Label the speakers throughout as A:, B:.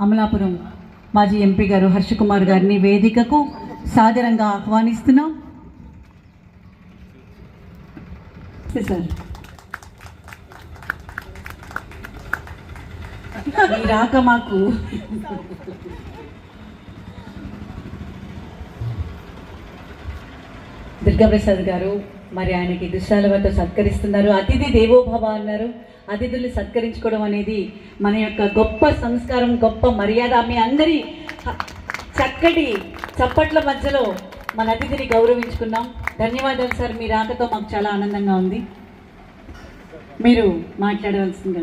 A: అమలాపురం మాజీ ఎంపీ గారు హర్షకుమార్ గారిని వేదికకు సాదరంగా ఆహ్వానిస్తున్నాం. సార్ మీ రాక మాకు. దుర్గాప్రసాద్ గారు మరి ఆయనకి దుశ్శాలవతో సత్కరిస్తున్నారు. అతిథి దేవోభవ అన్నారు. అతిథుల్ని సత్కరించుకోవడం అనేది మన యొక్క గొప్ప సంస్కారం గొప్ప మర్యాద. మీ అందరి చక్కటి చప్పట్ల మధ్యలో మన అతిథిని గౌరవించుకున్నాం. ధన్యవాదాలు సార్. మీ రాకతో మాకు చాలా ఆనందంగా ఉంది. మీరు మాట్లాడవలసింది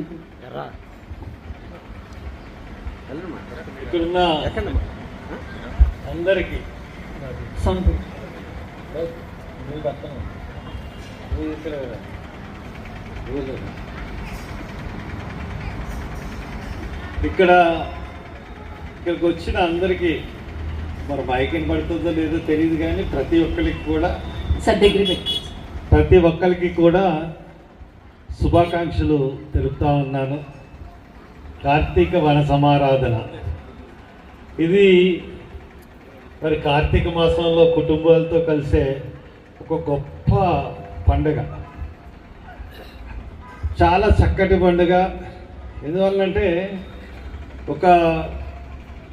B: ఇక్కడున్న అందరికీ
A: సౌండ్.
B: ఇక్కడ ఇక్కడికి వచ్చిన అందరికీ మరి మైకిన్ పడుతుందో లేదో తెలియదు కానీ ప్రతి ఒక్కరికి కూడా ప్రతి ఒక్కరికి కూడా శుభాకాంక్షలు తెలుపుతా ఉన్నాను. కార్తీక వన సమారాధన. ఇది మరి కార్తీక మాసంలో కుటుంబాలతో కలిసే ఒక గొప్ప పండుగ. చాలా చక్కటి పండుగ. ఎందువల్లంటే ఒక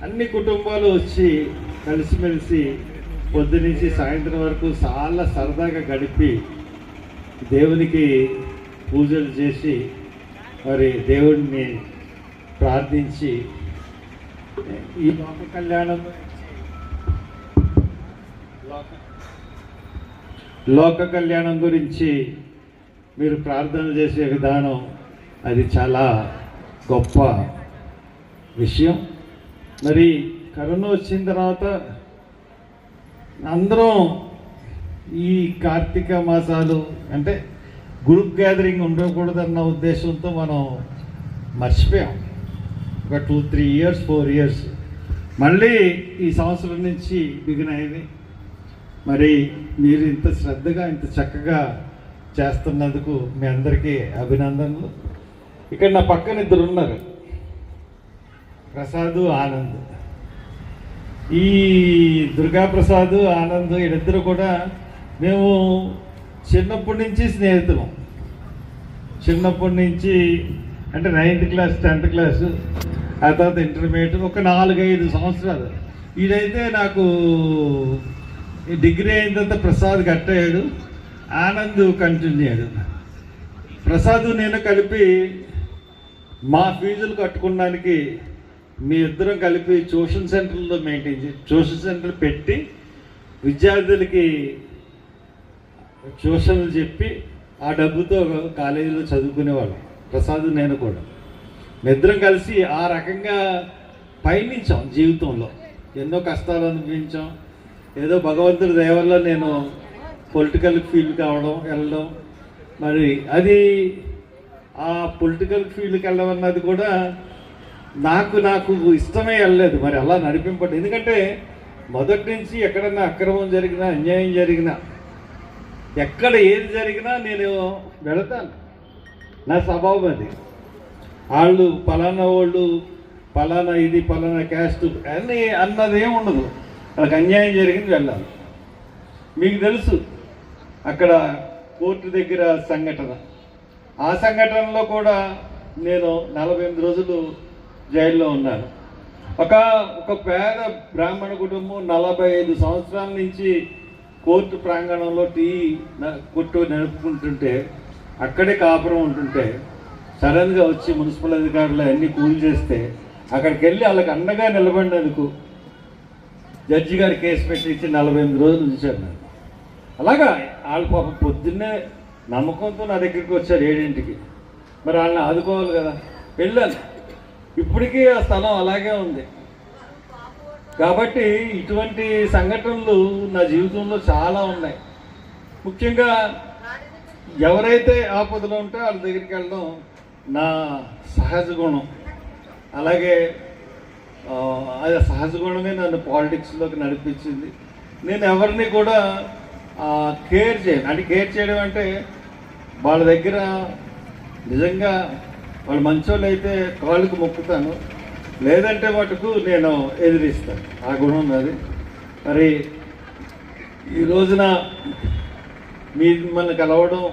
B: అన్ని కుటుంబాలు వచ్చి కలిసిమెలిసి పొద్దునుంచి సాయంత్రం వరకు చాలా సరదాగా గడిపి దేవునికి పూజలు చేసి మరి దేవుడిని ప్రార్థించి ఈ లోక కళ్యాణం లోక- లోక కళ్యాణం గురించి మీరు ప్రార్థన చేసే విధానం అది చాలా గొప్ప విషయం. మరి కరోనా వచ్చిన తర్వాత అందరం ఈ కార్తీక మాసాలు అంటే గ్రూప్ గ్యాదరింగ్ ఉండకూడదన్న ఉద్దేశంతో మనం మర్చిపోయాం. ఒక two three years four years మళ్ళీ ఈ సంవత్సరం నుంచి బిగిన్ అయింది. మరి మీరు ఇంత శ్రద్ధగా ఇంత చక్కగా చేస్తున్నందుకు మీ అందరికీ అభినందనలు. ఇక్కడ నా పక్కన ఇద్దరు ఉన్నారు. ప్రసాద్ ఆనంద్. ఈ దుర్గా ప్రసాద్ ఆనంద్ వీళ్ళిద్దరు కూడా మేము చిన్నప్పటి నుంచి స్నేహితులం. చిన్నప్పటి నుంచి అంటే నైన్త్ క్లాస్ టెన్త్ క్లాస్ ఆ తర్వాత ఇంటర్మీడియట్ ఒక నాలుగైదు సంవత్సరాలు. ఈడైతే నాకు ఈ డిగ్రీ అయిన తర్వాత ప్రసాద్ కట్టయ్యాడు ఆనంద్ కంటిన్యూ అయ్యాడు. ప్రసాద్ నేను కలిపి మా ఫీజులు కట్టుకోవడానికి మీ ఇద్దరం కలిపి ట్యూషన్ సెంటర్లో మెయింటైన్ చేసి ట్యూషన్ సెంటర్ పెట్టి విద్యార్థులకి ట్యూషన్లు చెప్పి ఆ డబ్బుతో కాలేజీలో చదువుకునేవాళ్ళం ప్రసాద్ నేను కూడా. నిద్రం కలిసి ఆ రకంగా పయనించాం జీవితంలో. ఎన్నో కష్టాలు అనుభవించాం. ఏదో భగవంతుడి దయవల్ల నేను పొలిటికల్ ఫీల్డ్ కావడం వెళ్ళడం. మరి అది ఆ పొలిటికల్ ఫీల్డ్కి వెళ్ళడం అన్నది కూడా నాకు నాకు ఇష్టమే వెళ్ళలేదు మరి అలా నడిపింపండి. ఎందుకంటే మొదటి నుంచి ఎక్కడన్నా అక్రమం జరిగినా అన్యాయం జరిగినా ఎక్కడ ఏది జరిగినా నేను వెళతాను. నా స్వభావం అది. వాళ్ళు పలానా వాళ్ళు పలానా ఇది పలానా క్యాస్ట్ అన్నీ అన్నది ఏమి ఉండదు. వాళ్ళకి అన్యాయం జరిగింది వెళ్ళాలి. మీకు తెలుసు అక్కడ కోర్టు దగ్గర సంఘటన. ఆ సంఘటనలో కూడా నేను నలభై ఎనిమిది రోజులు జైల్లో ఉన్నాను ఒక ఒక పేద బ్రాహ్మణ కుటుంబం నలభై ఐదు సంవత్సరాల నుంచి కోర్టు ప్రాంగణంలో టీ కొట్టు నడుపుకుంటుంటే అక్కడే కాపురం ఉంటుంటే సడన్గా వచ్చి మున్సిపల్ అధికారులు అన్నీ కూల్ చేస్తే అక్కడికి వెళ్ళి వాళ్ళకి అండగా నిలబడినందుకు జడ్జి గారు కేసు పెట్టి ఇచ్చి నలభై ఎనిమిది రోజులు ఉంచారు నన్ను. అలాగా వాళ్ళు పాప పొద్దున్నే నమ్మకంతో నా దగ్గరికి వచ్చారు ఏడింటికి. మరి వాళ్ళని ఆదుకోవాలి కదా. వెళ్ళాను ఇప్పటికీ ఆ స్థలం అలాగే ఉంది. కాబట్టి ఇటువంటి సంఘటనలు నా జీవితంలో చాలా ఉన్నాయి. ముఖ్యంగా ఎవరైతే ఆపదలో ఉంటే వాళ్ళ దగ్గరికి వెళ్ళడం నా సహజ గుణం. అలాగే అది సహజ గుణమే నన్ను పాలిటిక్స్లోకి నడిపించింది. నేను ఎవరిని కూడా కేర్ చేయను. అంటే కేర్ చేయడం అంటే వాళ్ళ దగ్గర నిజంగా వాళ్ళు మంచోళ్ళు అయితే కాళ్ళకు మొక్కుతాను. లేదంటే మటుకు నేను ఎదిరిస్తాను. ఆ గుణం ఉన్నది మరి ఈ రోజున మిమ్మల్ని కలవడం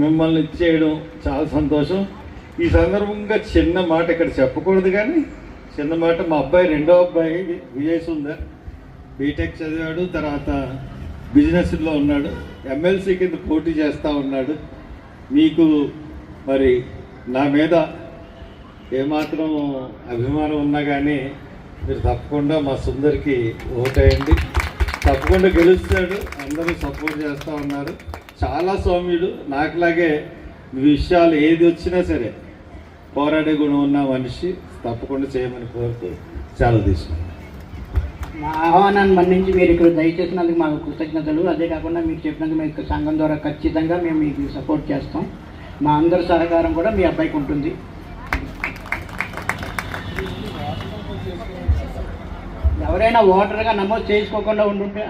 B: మిమ్మల్ని చేయడం చాలా సంతోషం. ఈ సందర్భంగా చిన్న మాట ఇక్కడ చెప్పకూడదు కానీ చిన్న మాట మా అబ్బాయి రెండో అబ్బాయి విజయ్ సుందర్ బీటెక్ చదివాడు తర్వాత బిజినెస్లో ఉన్నాడు. ఎమ్మెల్సీ కింద పోటీ చేస్తూ ఉన్నాడు. మీకు మరి నా మీద ఏమాత్రం అభిమానం ఉన్నా కానీ మీరు తప్పకుండా మా సుందరికి ఓటేయండి. తప్పకుండా గెలుస్తాడు. అందరూ సపోర్ట్ చేస్తూ ఉన్నారు. చాలా సౌమ్యుడు. నాకులాగే విషయాలు ఏది వచ్చినా సరే పోరాడే గుణం ఉన్న మనిషి తప్పకుండా చేయమని కోరుతూ చాలా తీసుకున్నాను
C: మా ఆహ్వానాన్ని మన్నించి మీరు ఇక్కడ దయచేసినందుకు మాకు కృతజ్ఞతలు. అదే కాకుండా మీరు చెప్పినందుకు మీకు సంఘం ద్వారా ఖచ్చితంగా మేము మీకు సపోర్ట్ చేస్తాం. మా అందరి సహకారం కూడా మీ అబ్బాయికి ఉంటుంది. ఎవరైనా ఓటర్గా నమోదు చేసుకోకుండా ఉండుంటే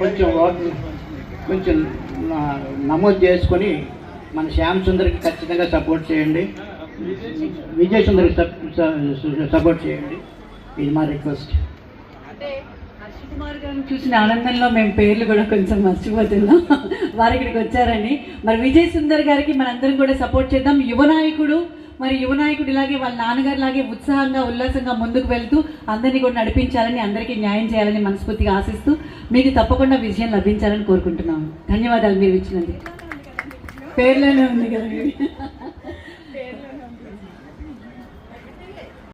C: కొంచెం ఓటర్ కొంచెం నమోదు చేసుకొని మన శ్యామ్ సుందర్కి ఖచ్చితంగా సపోర్ట్ చేయండి. విజయ్ సుందర్కి సపోర్ట్ చేయండి. ఇది మా రిక్వెస్ట్.
A: అంటే హర్ష కుమార్ గారిని చూసిన ఆనందంలో మేము పేర్లు కూడా కొంచెం మర్చిపోతున్నాం. వారు ఇక్కడికి వచ్చారని మరి విజయ్ సుందర్ గారికి మనందరం కూడా సపోర్ట్ చేద్దాం. యువ నాయకుడు మరి యువ నాయకుడు ఇలాగే వాళ్ళ నాన్నగారు లాగే ఉత్సాహంగా ఉల్లాసంగా ముందుకు వెళ్తూ అందరినీ కూడా నడిపించాలని అందరికీ న్యాయం చేయాలని మనస్ఫూర్తిగా ఆశిస్తూ మీకు తప్పకుండా విజయం లభించాలని కోరుకుంటున్నాము. ధన్యవాదాలు మీరు ఇచ్చినందుకు. పేర్లోనే ఉంది కదా